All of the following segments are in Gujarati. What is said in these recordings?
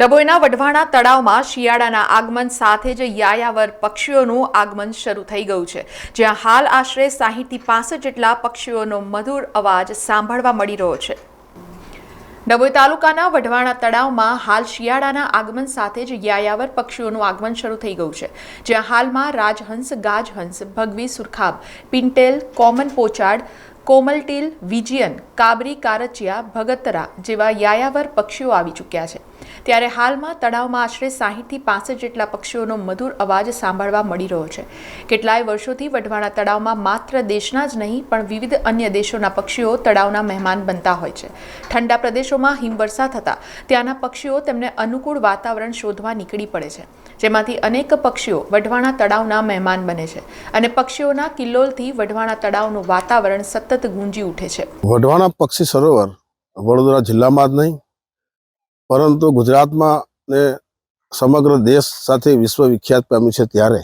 ડભોઈના વઢવાણા તળાવમાં શિયાળાના આગમન સાથે જ યાયાવર પક્ષીઓનું આગમન શરૂ થઈ ગયું છે. જ્યાં હાલ આશરે સાહીઠથી પાસઠ જેટલા પક્ષીઓનો મધુર અવાજ સાંભળવા મળી રહ્યો છે. ડભોઈ તાલુકાના વઢવાણા તળાવમાં હાલ શિયાળાના આગમન સાથે જ યાયાવર પક્ષીઓનું આગમન શરૂ થઈ ગયું છે. જ્યાં હાલમાં રાજહંસ, ગાજહંસ, ભગવી સુરખાબ પિન્ટેલ કોમન પોચાડ, કોમલટીલ, વિજિયન, કાબરી કારચિયા, ભગતરા જેવા યાયાવર પક્ષીઓ આવી ચૂક્યા છે. ત્યારે હાલમાં તળાવમાં આશરે સાહીઠથી પાસઠ જેટલા પક્ષીઓનો મધુર અવાજ સાંભળવા મળી રહ્યો છે. કેટલાય વર્ષોથી વઢવાણા તળાવમાં માત્ર દેશના જ નહીં, પણ વિવિધ અન્ય દેશોના પક્ષીઓ તળાવના મહેમાન બનતા હોય છે. ઠંડા પ્રદેશોમાં હિમવર્ષા થતાં ત્યાંના પક્ષીઓ તેમને અનુકૂળ વાતાવરણ શોધવા નીકળી પડે છે. જેમાંથી અનેક પક્ષીઓ વઢવાણા તળાવના મહેમાન બને છે અને પક્ષીઓના કિલ્લોલથી વઢવાણા તળાવનું વાતાવરણ સતત ગુંજી ઉઠે છે. વઢવાણા પક્ષી સરોવર વડોદરા જિલ્લામાં જ નહીં પરંતુ ગુજરાતમાં ને સમગ્ર દેશ સાથે વિશ્વ વિખ્યાત પામ્યું છે ત્યારે.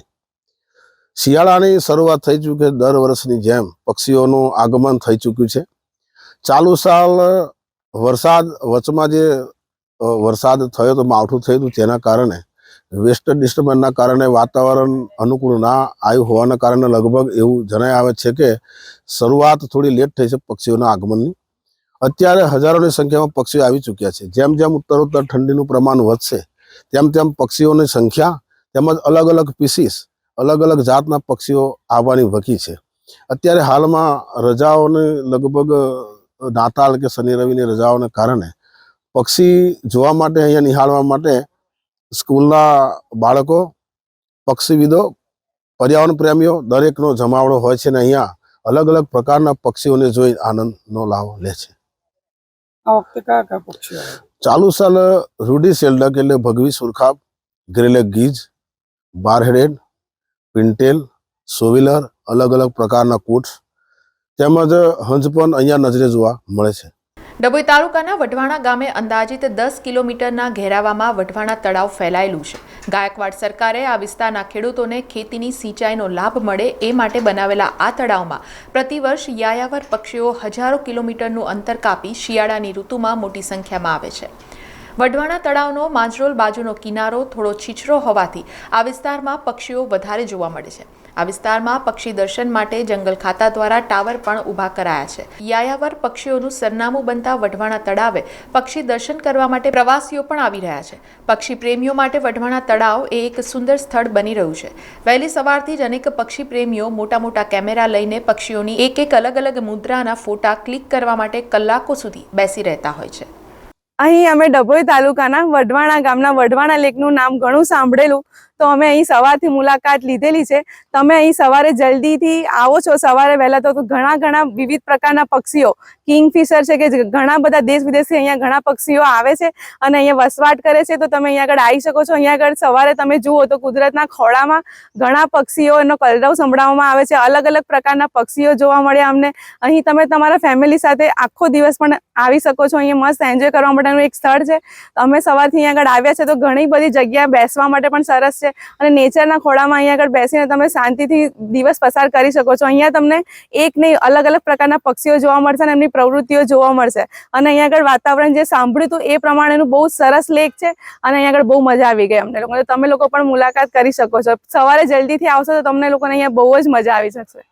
શિયાળાની શરૂઆત થઈ ચૂકી છે, દર વર્ષની જેમ પક્ષીઓનું આગમન થઈ ચૂક્યું છે. ચાલુ સાલ વરસાદ વચમાં જે વરસાદ થયો તો માવઠું થયું હતું તેના કારણે વેસ્ટર્ન ડિસ્ટર્બન્સના કારણે વાતાવરણ અનુકૂળ ના આવ્યું હોવાના કારણે લગભગ એવું જણાય આવે છે કે શરૂઆત થોડી લેટ થઈ છે પક્ષીઓના આગમનની. અત્યારે હજારોની સંખ્યામાં પક્ષીઓ આવી ચૂક્યા છે. જેમ જેમ ઉત્તરોત્તર ઠંડીનું પ્રમાણ વધશે, તેમ તેમ પક્ષીઓની સંખ્યા તેમજ અલગ અલગ પીસીસ અલગ અલગ જાતના પક્ષીઓ આવવાની વકી છે. અત્યારે હાલમાં રજાઓને લગભગ, નાતાલ કે શનિ રવિની રજાઓને કારણે પક્ષી જોવા માટે અહીંયા નિહાળવા માટે સ્કૂલના બાળકો, પક્ષીવિદો, પર્યાવરણ પ્રેમીઓ, દરેકનો જમાવડો હોય છે ને અહીંયા અલગ અલગ પ્રકારના પક્ષીઓને જોઈ આનંદનો લાભ લે છે. આ વખતે કયા કયા પક્ષીઓ ચાલુ સાલ રૂડી સેલડક એટલે ભગવી સુરખાબ ગ્રેલેક ગીજ, બારહેડેડ, પિન્ટેલ, સોવિલર, અલગ અલગ પ્રકારના કોટ. તેમજ હંજ પણ અહીંયા નજરે જોવા મળે છે. ડભોઈ તાલુકાના વઢવાણા ગામે અંદાજિત દસ કિલોમીટરના ઘેરાવામાં વઢવાણા તળાવ ફેલાયેલું છે. ગાયકવાડ સરકારે આ વિસ્તારના ખેડૂતોને ખેતીની સિંચાઈનો લાભ મળે એ માટે બનાવેલા આ તળાવમાં પ્રતિવર્ષ યાયાવર પક્ષીઓ હજારો કિલોમીટરનું અંતર કાપી શિયાળાની ઋતુમાં મોટી સંખ્યામાં આવે છે. વઢવાણા તળાવનો માંજરોલ બાજુનો કિનારો થોડો છીછરો હોવાથી આ વિસ્તારમાં પક્ષીઓ વધારે જોવા મળે છે. આ વિસ્તારમાં પક્ષી દર્શન માટે જંગલ ખાતા દ્વારા ટાવર પણ ઊભા કરાયા છે. યાયાવર પક્ષીઓનું સરનામું બનતા વઢવાણા તળાવે પક્ષી દર્શન કરવા માટે પ્રવાસીઓ પણ આવી રહ્યા છે. પક્ષી પ્રેમીઓ માટે વઢવાણા તળાવ એ એક સુંદર સ્થળ બની રહ્યું છે. વહેલી સવારથી જ અનેક પક્ષી પ્રેમીઓ મોટા મોટા કેમેરા લઈને પક્ષીઓની એક એક અલગ અલગ મુદ્રાના ફોટા ક્લિક કરવા માટે કલાકો સુધી બેસી રહેતા હોય છે. અહીં અમે ડભોઈ તાલુકાના વઢવાણા ગામના વઢવાણા લેકનું નામ ઘણું સાંભળેલું. તો અમે અહીં સવારથી મુલાકાત લીધેલી છે. તમે અહીં સવારે જલ્દીથી આવો છો. સવારે વહેલા તો ઘણા ઘણા વિવિધ પ્રકારના પક્ષીઓ. કિંગફિશર છે કે ઘણા બધા દેશ વિદેશથી અહીંયા ઘણા પક્ષીઓ આવે છે અને અહીંયા વસવાટ કરે છે. તો તમે અહીંયા આગળ આવી શકો છો. અહીંયા આગળ સવારે તમે જુઓ તો કુદરતના ખોળામાં ઘણા પક્ષીઓ એનો કલરવ સંભળાવવામાં આવે છે. અલગ અલગ પ્રકારના પક્ષીઓ જોવા મળે અમને. અહીં તમે તમારા ફેમિલી સાથે આખો દિવસ પણ આવી શકો છો. અહીંયા મસ્ત એન્જોય કરવા માટેનું એક સ્થળ છે. અમે સવારથી અહીંયા આગળ આવ્યા છે તો ઘણી બધી જગ્યા બેસવા માટે પણ સરસ છે. અને નેચરના ખોળામાં અહીંયા આગળ બેસીને તમે શાંતિથી દિવસ પસાર કરી શકો છો. અહીંયા તમને એક નહીં અલગ અલગ પ્રકારના પક્ષીઓ જોવા મળશે અને એમની પ્રવૃત્તિઓ જોવા મળશે. અને અહીંયા આગળ વાતાવરણ જે સાંભળ્યું હતું એ પ્રમાણેનું બહુ સરસ લેક છે અને અહીંયા આગળ બહુ મજા આવી ગઈ અમને તમે લોકો પણ મુલાકાત કરી શકો છો. સવારે જલ્દીથી આવશો તો તમને લોકોને અહીંયા બહુ જ મજા આવી શકશે